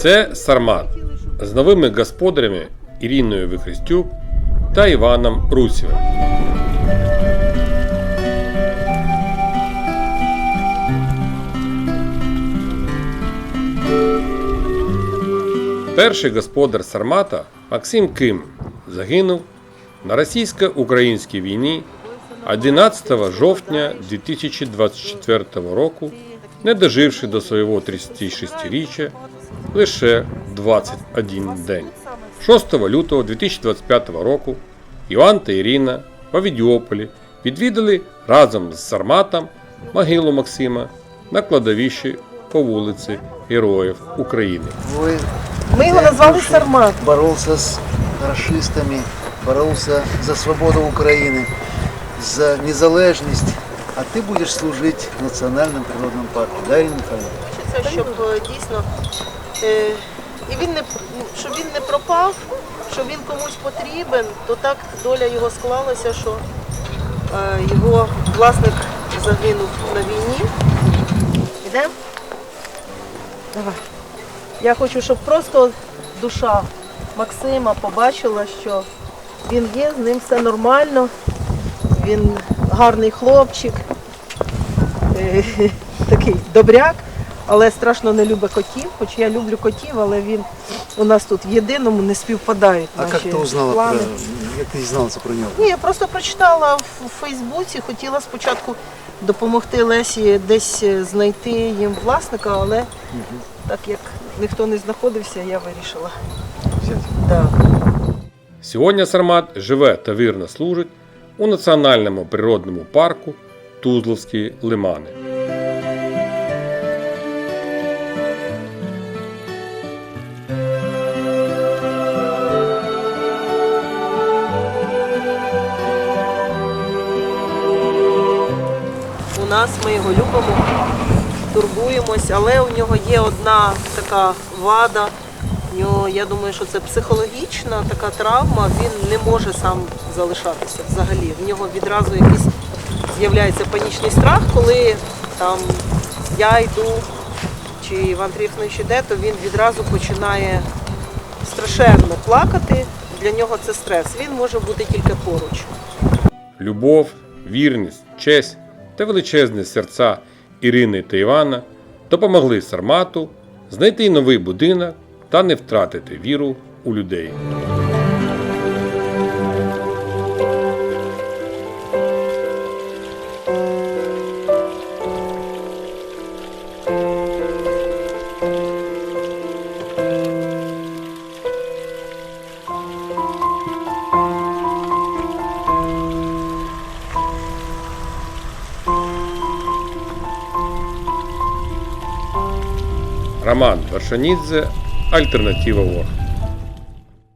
Це Сармат з новими господарями Іриною Вихрестюк та Іваном Русєвим. Перший господар Сармата Максим Ким загинув на російсько-українській війні 11 жовтня 2024 року, не доживши до свого 36-річчя лише 21 день. 6 лютого 2025 року Іван та Ірина в Авідіополі відвідали разом з Сарматом могилу Максима на кладовищі по вулиці Героїв України. Ми його назвали Сармат. боролся с расистами, боролся за свободу Украины, за незалежність, а ти будеш служити в Національному природному парку. Да, Ірина Михайловна? Щоб е, дійсно і він не ну, щоб він не пропав, щоб він комусь потрібен, то так доля його склалася, що е, його власник загинув на війні. Ідемо? Давай. Я хочу, щоб просто душа Максима побачила, що він є, з ним все нормально, він гарний хлопчик, е, такий добряк, але страшно не любить котів, хоч я люблю котів, але він у нас тут в єдиному не співпадають. А наші як ти узнала плани. про як ти дізналася про нього? Ні, я просто прочитала в Фейсбуці, хотіла спочатку допомогти Лесі десь е, знайти їм власника, але так як ніхто не знаходився, я вирішила. Да. Сьогодні Сармат живе та вірно служить у національному природному парку Тузловські лимани. Нас ми його любимо, турбуємось, але у нього є одна така вада. У нього, я думаю, що це психологічна така травма. Він не може сам залишатися взагалі. В нього відразу якийсь з'являється панічний страх, коли там я йду чи Іван Тріфнович іде, то він відразу починає страшенно плакати. Для нього це стрес. Він може бути тільки поруч. Любов, вірність, честь та величезні серця Ірини та Івана допомогли Сармату знайти новий будинок та не втратити віру у людей. Роман Варшанідзе, Альтернатива ОРГ.